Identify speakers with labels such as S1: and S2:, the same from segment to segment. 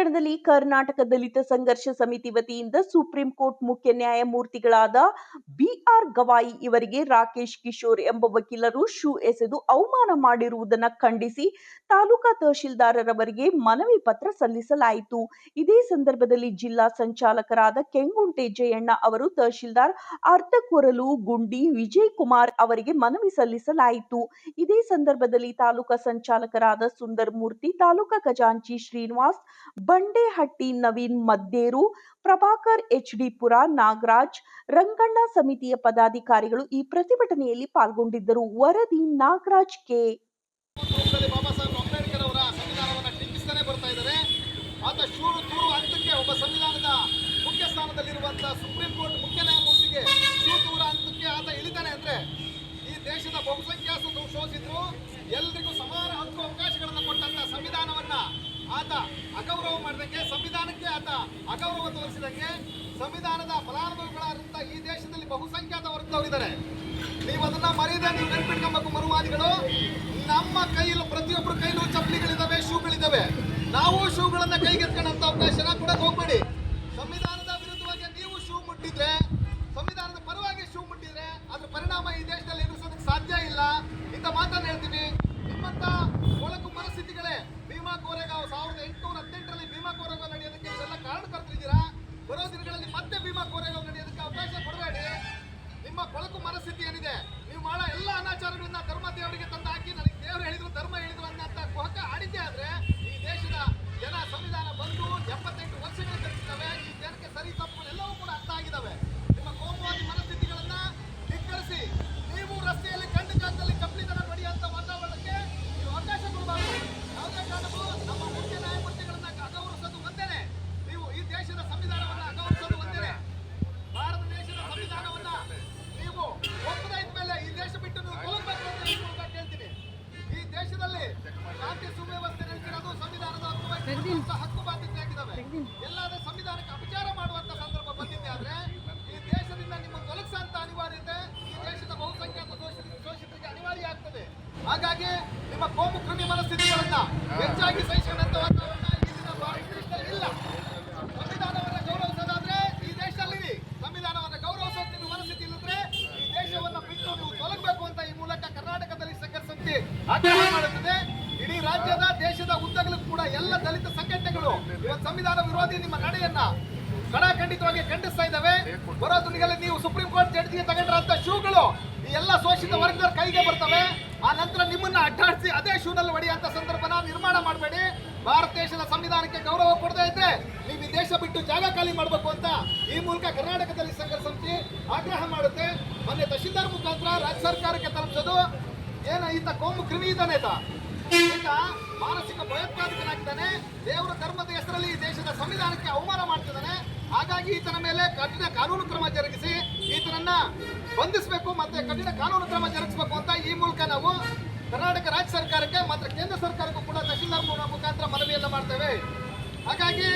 S1: ಪಟ್ಟಣದಲ್ಲಿ ಕರ್ನಾಟಕ ದಲಿತ ಸಂಘರ್ಷ ಸಮಿತಿ ವತಿಯಿಂದ ಸುಪ್ರೀಂ ಕೋರ್ಟ್ ಮುಖ್ಯ ನ್ಯಾಯಮೂರ್ತಿಗಳಾದ ಬಿಆರ್ ಗವಾಯಿ ಇವರಿಗೆ ರಾಕೇಶ್ ಕಿಶೋರ್ ಎಂಬ ವಕೀಲರು ಶೂ ಎಸೆದು ಅವಮಾನ ಮಾಡಿರುವುದನ್ನು ಖಂಡಿಸಿ ತಾಲೂಕಾ ತಹಶೀಲ್ದಾರರವರಿಗೆ ಮನವಿ ಪತ್ರ ಸಲ್ಲಿಸಲಾಯಿತು. ಇದೇ ಸಂದರ್ಭದಲ್ಲಿ ಜಿಲ್ಲಾ ಸಂಚಾಲಕರಾದ ಕೆಂಗುಂಟೆ ಜಯಣ್ಣ ಅವರು, ತಹಶೀಲ್ದಾರ್ ಅರ್ಧಕೊರಲು ಗುಂಡಿ ವಿಜಯ್ ಕುಮಾರ್ ಅವರಿಗೆ ಮನವಿ ಸಲ್ಲಿಸಲಾಯಿತು. ಇದೇ ಸಂದರ್ಭದಲ್ಲಿ ತಾಲೂಕಾ ಸಂಚಾಲಕರಾದ ಸುಂದರ್ ಮೂರ್ತಿ, ತಾಲೂಕಾ ಖಜಾಂಚಿ ಶ್ರೀನಿವಾಸ್ ಬಂಡೇಹಟ್ಟಿ ನವೀನ್ ಮದ್ದೇರು, ಪ್ರಭಾಕರ್ ಎಚ್ಡಿಪುರ ನಾಗರಾಜ್, ರಂಗಣ್ಣ ಸಮಿತಿಯ ಪದಾಧಿಕಾರಿಗಳು ಈ ಪ್ರತಿಭಟನೆಯಲ್ಲಿ ಪಾಲ್ಗೊಂಡಿದ್ದರು. ವರದಿ ನಾಗರಾಜ್ ಕೆ.
S2: ಎಲ್ರಿಗೂ ಆತ ಅಗೌರವ ಮಾಡಿದಂಗೆ, ಸಂವಿಧಾನಕ್ಕೆ ಆತ ಅಗೌರವ ತೋರಿಸಿದಂಗೆ, ಸಂವಿಧಾನದ ಫಲಾನುಭವಿಗಳಾದಂತ ಈ ದೇಶದಲ್ಲಿ ಬಹುಸಂಖ್ಯಾತ ವರ್ಗದವರಿದ್ದಾರೆ. ನೀವು ಅದನ್ನ ಮರೆಯದೆ ನೀವು ನೆನ್ಪಿಟ್ಕೊಬೇಕು ಮರುವಾದಿಗಳು. ನಮ್ಮ ಕೈಯಲ್ಲಿ ಪ್ರತಿಯೊಬ್ಬರ ಕೈಲೂ ಚಪ್ಪಲಿಗಳಿದ್ದಾವೆ, ಶೂಗಳಿದ್ದಾವೆ. ನಾವು ಶೂಗಳನ್ನ ಕೈಗೆತ್ಕೊಳ್ಳೋಂಥ ಕೊಳಕು ಮನಸ್ಥಿತಿ ಏನಿದೆ? ನೀವು ಮಾಡೋ ಎಲ್ಲ ಅನಾಚಾರಗಳನ್ನ ಧರ್ಮ ದೇವರಿಗೆ ತಂದು ಹಾಕಿ, ನನಗೆ ದೇವರು ಹೇಳಿದ್ರು, ಧರ್ಮ ಹೇಳಿದ್ರು ಅನ್ನಂತ ಕೊಹಕ ಆಡಿದ್ದೆ ಆದ್ರೆ ಹಾಗಾಗಿ ನಿಮ್ಮ ಕೋಮು ಕೃಮಿ ಮನಸ್ಥಿತಿಗಳನ್ನ ಹೆಚ್ಚಾಗಿ ಸಹಿಸಿಕೊಂಡಂತ ವಾತಾವರಣ ಇಲ್ಲ. ಸಂವಿಧಾನವನ್ನ ಗೌರವಿಸೋದಾದ್ರೆ ಈ ದೇಶದಲ್ಲಿ ಸಂವಿಧಾನವನ್ನ ಗೌರವಿಸೋಕೆ ನಿಮ್ಮ ಮನಸ್ಥಿತಿ ಇಲ್ಲದ್ರೆ ಈ ದೇಶವನ್ನ ಬಿಟ್ಟು ನೀವು ತೊಲಗಬೇಕು ಅಂತ ಈ ಮೂಲಕ ಕರ್ನಾಟಕದಲ್ಲಿ ಸಂಘರ್ಷ ಸಮಿತಿ ಆಗ್ರಹ ಮಾಡುತ್ತದೆ. ಇಡೀ ರಾಜ್ಯದ, ದೇಶದ ಉದ್ದಗಲೂ ಕೂಡ ಎಲ್ಲ ದಲಿತ ಸಂಘಟನೆಗಳು ಇವತ್ತು ಸಂವಿಧಾನ ವಿರೋಧಿ ನಿಮ್ಮ ನಡೆಯನ್ನ ಕಡಾಖಂಡಿತವಾಗಿ ಖಂಡಿಸ್ತಾ ಇದ್ದಾವೆ. ಬರೋ ದಿನಗಳಲ್ಲಿ ನೀವು ಸುಪ್ರೀಂ ಕೋರ್ಟ್ ಜಡ್ಜಿಗೆ ತಗೊಂಡ್ರಂತ ಶೂಗಳು ಈ ಎಲ್ಲ ಶೋಷಿತ ವರ್ಗದವ್ರ ಕೈಗೆ ಬರ್ತವೆ. ಆ ನಂತರ ನಿಮ್ಮನ್ನ ಅಡ್ಡಾಡಿಸಿ ಅದೇ ಶೂನಲ್ಲಿ ಹೊಡೆಯುವಂತ ಸಂದರ್ಭನ ನಿರ್ಮಾಣ ಮಾಡಬೇಡಿ. ಭಾರತ ದೇಶದ ಸಂವಿಧಾನಕ್ಕೆ ಗೌರವ ಕೊಡದೇ ಇದ್ರೆ ನೀವು ಈ ದೇಶ ಬಿಟ್ಟು ಜಾಗ ಖಾಲಿ ಮಾಡಬೇಕು ಅಂತ ಈ ಮೂಲಕ ಕರ್ನಾಟಕದಲ್ಲಿ ಸಂಘ ಸಮಿತಿ ಆಗ್ರಹ ಮಾಡುತ್ತೆ. ಮೊನ್ನೆ ತಹಶೀಲ್ದಾರ್ ಮುಖಾಂತರ ರಾಜ್ಯ ಸರ್ಕಾರಕ್ಕೆ ತಲುಪಿಸೋದು. ಏನ ಈತ ಕೋಮು ಕ್ರಿಮಿ ಇದ್ದಾನೆ ಈತ ಮಾನಸಿಕ ಭಯೋತ್ಪಾದಕನಾಗಿದ್ದಾನೆ. ದೇವರ ಧರ್ಮದ ಹೆಸರಲ್ಲಿ ಈ ದೇಶದ ಸಂವಿಧಾನಕ್ಕೆ ಅವಮಾನ ಮಾಡ್ತಿದ್ದಾನೆ. ಹಾಗಾಗಿ ಈತನ ಮೇಲೆ ಕಠಿಣ ಕಾನೂನು ಕ್ರಮ ಜರುಗಿಸಿ ಈತನನ್ನ ಬಂಧಿಸಬೇಕು ಮತ್ತೆ ಕಠಿಣ ಕಾನೂನು ಕ್ರಮ ಜರುಗಿಸಬೇಕು ಅಂತ ಈ ಮೂಲಕ ನಾವು ಕರ್ನಾಟಕ ರಾಜ್ಯ ಸರ್ಕಾರಕ್ಕೆ ಮತ್ತು ಕೇಂದ್ರ ಸರ್ಕಾರಕ್ಕೂ ಕೂಡ ತಹಶೀಲ್ದಾರ್ ಮುಖ- ಮುಖಾಂತರ ಮನವಿಯನ್ನು ಮಾಡ್ತೇವೆ. ಹಾಗಾಗಿ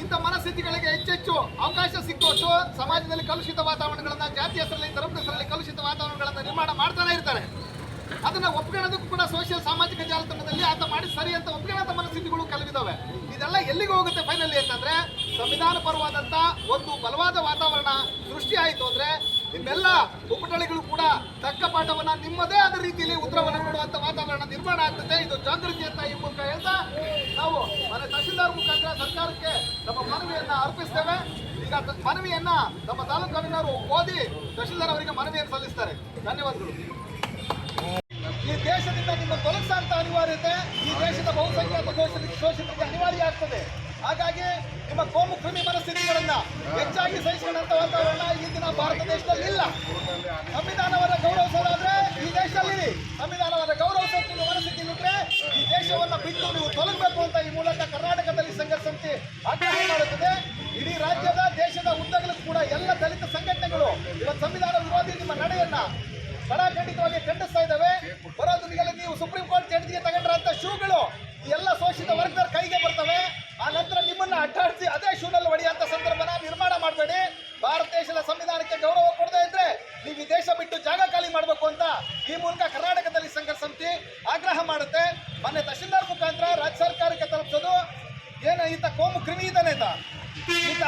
S2: ಇಂಥ ಮನಸ್ಥಿತಿಗಳಿಗೆ ಹೆಚ್ಚೆಚ್ಚು ಅವಕಾಶ ಸಿಕ್ಕುವಷ್ಟು ಸಮಾಜದಲ್ಲಿ ಕಲುಷಿತ ವಾತಾವರಣಗಳನ್ನ, ಜಾತಿ ಹೆಸರಲ್ಲಿ, ಧರ್ಮದ ಹೆಸರಲ್ಲಿ ಕಲುಷಿತ ವಾತಾವರಣಗಳನ್ನ ನಿರ್ಮಾಣ ಮಾಡ್ತಾನೆ ಇರ್ತಾರೆ. ಅದನ್ನ ಒಪ್ಕೊಳ್ಳೋದಕ್ಕೂ ಕೂಡ ಸೋಷಿಯಲ್ ಸಾಮಾಜಿಕ ಜಾಲತಾಣದಲ್ಲಿ ಆತ ಮಾಡಿ ಸರಿ ಅಂತ ಒಪ್ಕೊಳ್ಳೋಂಥ ಮನಸ್ಥಿತಿಗಳು ಕಲವಿದಾವೆ. ಇದೆಲ್ಲ ಎಲ್ಲಿಗೆ ಹೋಗುತ್ತೆ ಫೈನಲಿ ಅಂತಂದ್ರೆ ಸಂವಿಧಾನ ಪರವಾದಂತ ಒಂದು ಬಲವಾದ ವಾತಾವರಣ ಸೃಷ್ಟಿ ಆಯಿತು ಅಂದ್ರೆ ನಿಮ್ಮೆಲ್ಲ ಉಪಟಳಿಗಳು ಕೂಡ ತಕ್ಕ ಪಾಠವನ್ನ ನಿಮ್ಮದೇ ಆದ ರೀತಿಯಲ್ಲಿ ಉತ್ತರವನ್ನು ಕೊಡುವಂತ ವಾತಾವರಣ ನಿರ್ಮಾಣ ಆಗ್ತದೆ. ಇದು ಜಾಗೃತಿ ಅಂತ ಈ ಮೂಲಕ ಹೇಳ್ತಾ ನಾವು ಮನೆ ತಹಶೀಲ್ದಾರ್ ಮುಖಾಂತರ ಸರ್ಕಾರಕ್ಕೆ ನಮ್ಮ ಮನವಿಯನ್ನ ಅರ್ಪಿಸ್ತೇವೆ. ಈಗ ಮನವಿಯನ್ನ ನಮ್ಮ ತಾಲೂಕಿನವರು ಓದಿ ತಹಶೀಲ್ದಾರ್ ಅವರಿಗೆ ಮನವಿಯನ್ನು ಸಲ್ಲಿಸ್ತಾರೆ. ಧನ್ಯವಾದಗಳು. ಈ ದೇಶದಿಂದ ನಿಮ್ಮ ತೊಲಗಿಸಂತ ಅನಿವಾರ್ಯತೆ, ಈ ದೇಶದ ಬಹುಸಂಖ್ಯಾತ ಶೋಷಿತರಿಗೆ ಅನಿವಾರ್ಯ ಆಗ್ತದೆ. ಹಾಗಾಗಿ ನಿಮ್ಮ ಕೋಮು ಕ್ರಿಮಿ ಮನಸ್ಥಿತಿಗಳನ್ನ ಹೆಚ್ಚಾಗಿ ಸಹಿಸಿಕೊಂಡಂತ ವಾತಾವರಣ ದಿನ ಭಾರತ ದೇಶದಲ್ಲಿ ಇಲ್ಲ ಸಂವಿಧಾನವನ್ನ ಗೌರವಿಸೋದಾದ್ರೆ ಈ ದೇಶದಲ್ಲಿ ಸಂವಿಧಾನವನ್ನ ಗೌರವಿಸೋಕೆ ನೀವು ಮನಸ್ಥಿತಿ ಇಲ್ಲದ್ರೆ ಈ ದೇಶವನ್ನ ಬಿಟ್ಟು ನೀವು ತೊಲಗಬೇಕು ಅಂತ ಈ ಮೂಲಕ ಕರ್ನಾಟಕದಲ್ಲಿ ಸಂಘರ್ಷ ಸಮಿತಿ ಆಗ್ರಹ ಮಾಡುತ್ತದೆ ಇಡೀ ರಾಜ್ಯದ ದೇಶದ ಉದ್ದಗಲೂ ಕೂಡ ಎಲ್ಲ ದಲಿತ ಸಂಘಟನೆಗಳು ಇವತ್ತು ಸಂವಿಧಾನ ವಿರೋಧಿ ನಿಮ್ಮ ನಡೆಯನ್ನ ಕಡಾಖಂಡಿತವಾಗಿ ಖಂಡಿಸ್ತಾ ಇದ್ದಾವೆ ಬರೋ ದಿನಗಳಲ್ಲಿ ನೀವು ಸುಪ್ರೀಂ ಕೋರ್ಟ್ ಜಡ್ಜಿಗೆ ತಗೊಂಡ್ರಂತ ಶೂಗಳು ಈ ಎಲ್ಲ ಶೋಷಿತ ವರ್ಗದವ್ರ ಕೈಗೆ ಬರ್ತವೆ ಆ ನಂತರ ನಿಮ್ಮನ್ನ ಅಡ್ಡಾಡಿಸಿ ಅದೇ ಶೂನಲ್ಲಿ ಹೊಡೆಯುವಂತ ಸಂದರ್ಭನ ನಿರ್ಮಾಣ ಮಾಡಬೇಡಿ ಭಾರತ ದೇಶದ ಸಂವಿಧಾನಕ್ಕೆ ಗೌರವ ಕೊಡದೇ ಇದ್ರೆ ನೀವು ಈ ದೇಶ ಬಿಟ್ಟು ಜಾಗ ಖಾಲಿ ಮಾಡಬೇಕು ಅಂತ ಈ ಮೂಲಕ ಕರ್ನಾಟಕದಲ್ಲಿ ಸಂಘ ಸಮಿತಿ ಆಗ್ರಹ ಮಾಡುತ್ತೆ. ಮೊನ್ನೆ ತಹಶೀಲ್ದಾರ್ ಮುಖಾಂತರ ರಾಜ್ಯ ಸರ್ಕಾರಕ್ಕೆ ತಲುಪಿಸೋದು. ಏನ ಈತ ಕೋಮು ಕ್ರಿಮಿ ಇದ್ದಾನೆ ಈತ